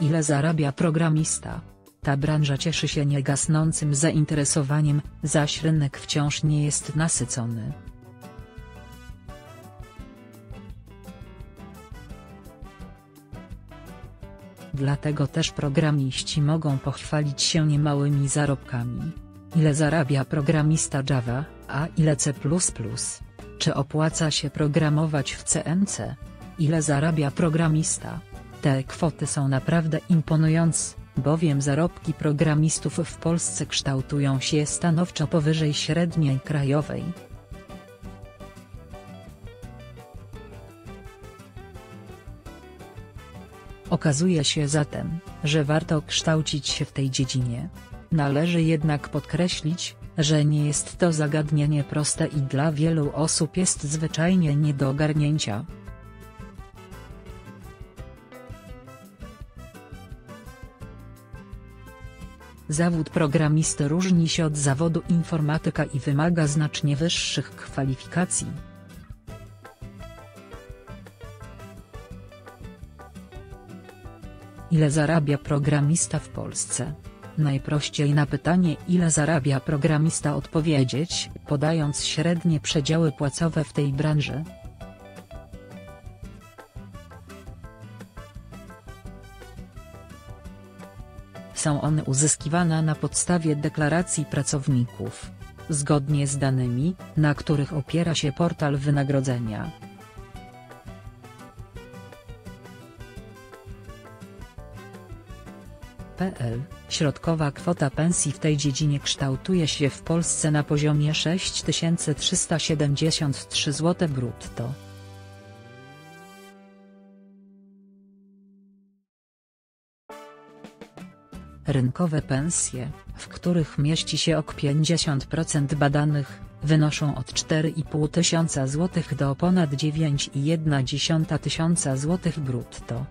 Ile zarabia programista? Ta branża cieszy się niegasnącym zainteresowaniem, zaś rynek wciąż nie jest nasycony. Dlatego też programiści mogą pochwalić się niemałymi zarobkami. Ile zarabia programista Java, a ile C++? Czy opłaca się programować w CNC? Ile zarabia programista? Te kwoty są naprawdę imponujące, bowiem zarobki programistów w Polsce kształtują się stanowczo powyżej średniej krajowej. Okazuje się zatem, że warto kształcić się w tej dziedzinie. Należy jednak podkreślić, że nie jest to zagadnienie proste i dla wielu osób jest zwyczajnie nie do ogarnięcia. Zawód programisty różni się od zawodu informatyka i wymaga znacznie wyższych kwalifikacji. Ile zarabia programista w Polsce? Najprościej na pytanie ile zarabia programista odpowiedzieć, podając średnie przedziały płacowe w tej branży. Są one uzyskiwane na podstawie deklaracji pracowników. Zgodnie z danymi, na których opiera się portal wynagrodzenia. PL, środkowa kwota pensji w tej dziedzinie kształtuje się w Polsce na poziomie 6373 zł brutto. Rynkowe pensje, w których mieści się ok 50% badanych, wynoszą od 4,5 tysiąca złotych do ponad 9,1 tysiąca złotych brutto.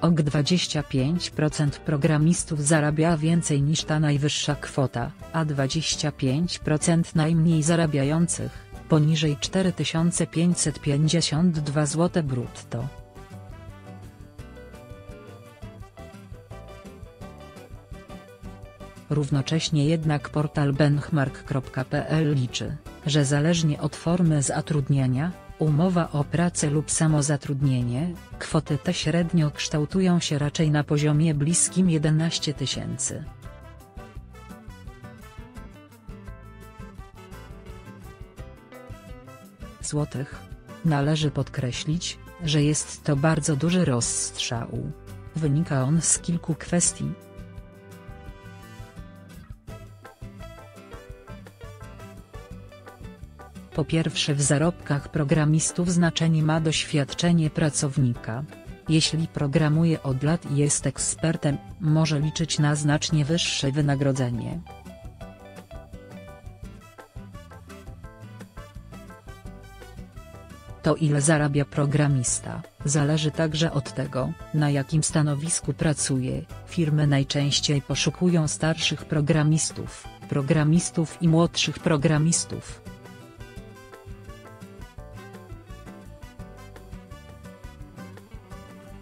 Ok 25% programistów zarabia więcej niż ta najwyższa kwota, a 25% najmniej zarabiających, poniżej 4552 zł brutto. Równocześnie jednak portal benchmark.pl liczy, że zależnie od formy zatrudnienia, umowa o pracę lub samozatrudnienie, kwoty te średnio kształtują się raczej na poziomie bliskim 11 tysięcy. Złotych. Należy podkreślić, że jest to bardzo duży rozstrzał. Wynika on z kilku kwestii. Po pierwsze w zarobkach programistów znaczenie ma doświadczenie pracownika. Jeśli programuje od lat i jest ekspertem, może liczyć na znacznie wyższe wynagrodzenie. To ile zarabia programista, zależy także od tego, na jakim stanowisku pracuje. Firmy najczęściej poszukują starszych programistów, programistów i młodszych programistów.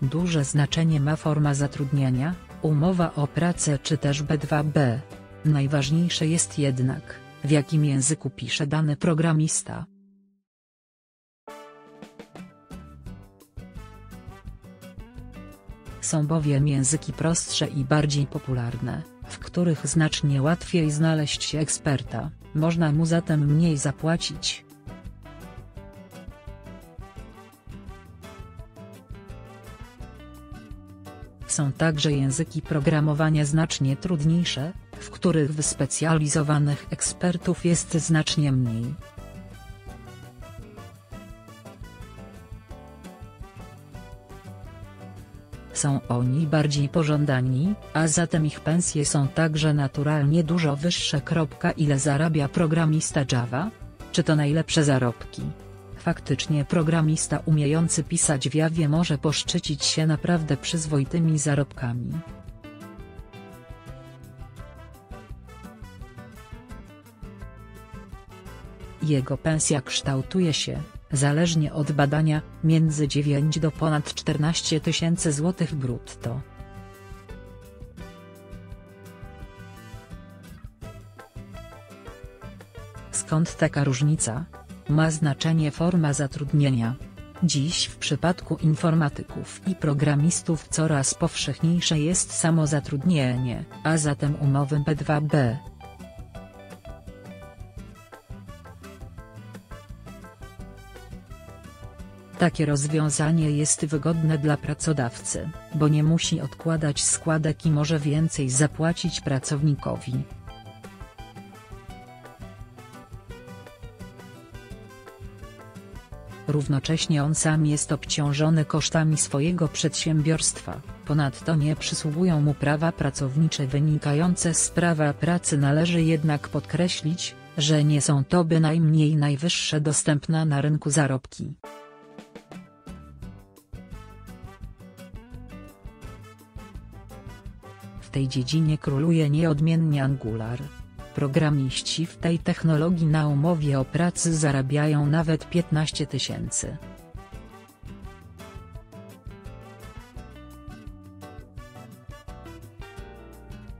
Duże znaczenie ma forma zatrudniania, umowa o pracę czy też B2B. Najważniejsze jest jednak, w jakim języku pisze dany programista. Są bowiem języki prostsze i bardziej popularne, w których znacznie łatwiej znaleźć się eksperta, można mu zatem mniej zapłacić. Są także języki programowania znacznie trudniejsze, w których wyspecjalizowanych ekspertów jest znacznie mniej. Są oni bardziej pożądani, a zatem ich pensje są także naturalnie dużo wyższe. Ile zarabia programista Java? Czy to najlepsze zarobki? Faktycznie programista umiejący pisać w Jawie może poszczycić się naprawdę przyzwoitymi zarobkami. Jego pensja kształtuje się, zależnie od badania, między 9 do ponad 14 tysięcy złotych brutto. Skąd taka różnica? Ma znaczenie forma zatrudnienia. Dziś w przypadku informatyków i programistów coraz powszechniejsze jest samozatrudnienie, a zatem umowy B2B. Takie rozwiązanie jest wygodne dla pracodawcy, bo nie musi odkładać składek i może więcej zapłacić pracownikowi. Równocześnie on sam jest obciążony kosztami swojego przedsiębiorstwa, ponadto nie przysługują mu prawa pracownicze wynikające z prawa pracy należy jednak podkreślić, że nie są to bynajmniej najwyższe dostępne na rynku zarobki. Tej dziedzinie króluje nieodmiennie Angular. Programiści w tej technologii na umowie o pracy zarabiają nawet 15 tysięcy.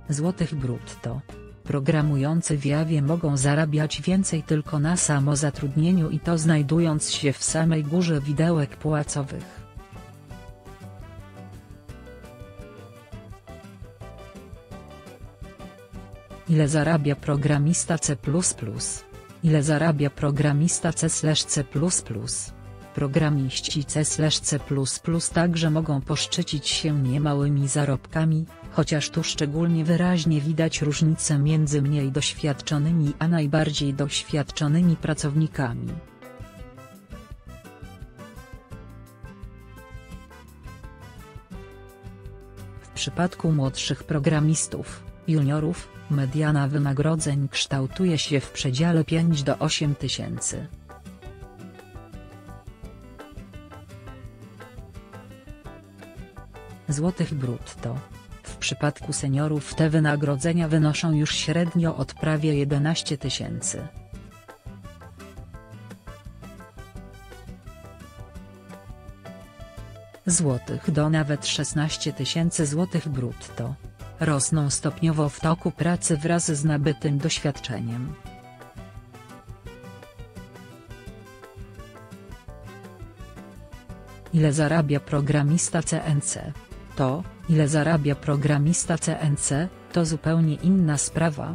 Złotych brutto. Programujący w Jawie mogą zarabiać więcej tylko na samozatrudnieniu i to znajdując się w samej górze widełek płacowych. Ile zarabia programista C++? Ile zarabia programista C/C++? Programiści C/C++ także mogą poszczycić się niemałymi zarobkami, chociaż tu szczególnie wyraźnie widać różnicę między mniej doświadczonymi a najbardziej doświadczonymi pracownikami. W przypadku młodszych programistów, juniorów, mediana wynagrodzeń kształtuje się w przedziale 5 do 8 tysięcy. Złotych brutto. W przypadku seniorów te wynagrodzenia wynoszą już średnio od prawie 11 tysięcy. złotych do nawet 16 tysięcy złotych brutto. Rosną stopniowo w toku pracy wraz z nabytym doświadczeniem. Ile zarabia programista CNC? To, ile zarabia programista CNC, to zupełnie inna sprawa,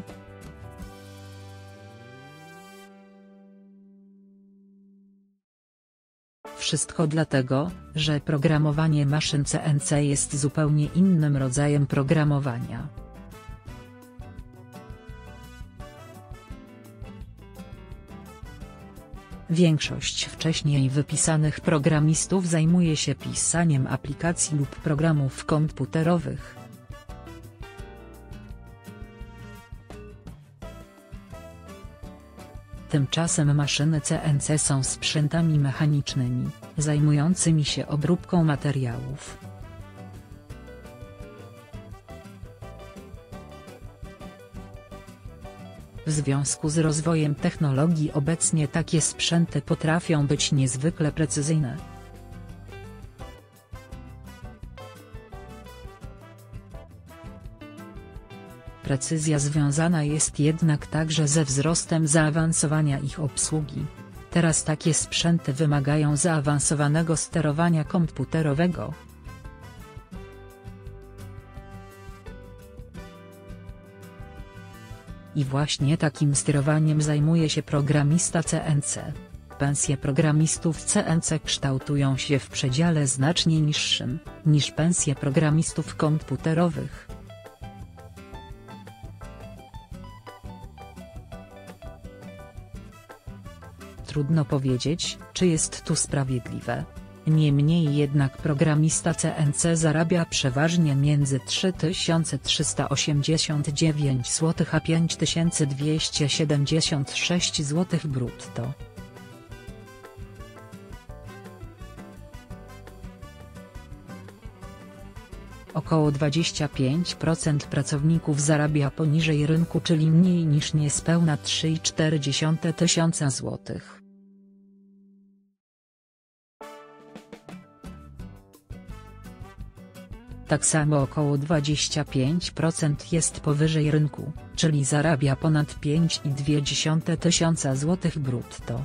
Wszystko dlatego, że programowanie maszyn CNC jest zupełnie innym rodzajem programowania. Większość wcześniej wypisanych programistów zajmuje się pisaniem aplikacji lub programów komputerowych. Tymczasem maszyny CNC są sprzętami mechanicznymi, zajmującymi się obróbką materiałów. W związku z rozwojem technologii obecnie takie sprzęty potrafią być niezwykle precyzyjne. Precyzja związana jest jednak także ze wzrostem zaawansowania ich obsługi. Teraz takie sprzęty wymagają zaawansowanego sterowania komputerowego. I właśnie takim sterowaniem zajmuje się programista CNC. Pensje programistów CNC kształtują się w przedziale znacznie niższym, niż pensje programistów komputerowych. Trudno powiedzieć, czy jest tu sprawiedliwe. Niemniej jednak programista CNC zarabia przeważnie między 3389 zł a 5276 zł brutto. Około 25% pracowników zarabia poniżej rynku czyli mniej niż niespełna 3,4 tysiąca złotych. Tak samo około 25% jest powyżej rynku, czyli zarabia ponad 5,2 tysiąca złotych brutto.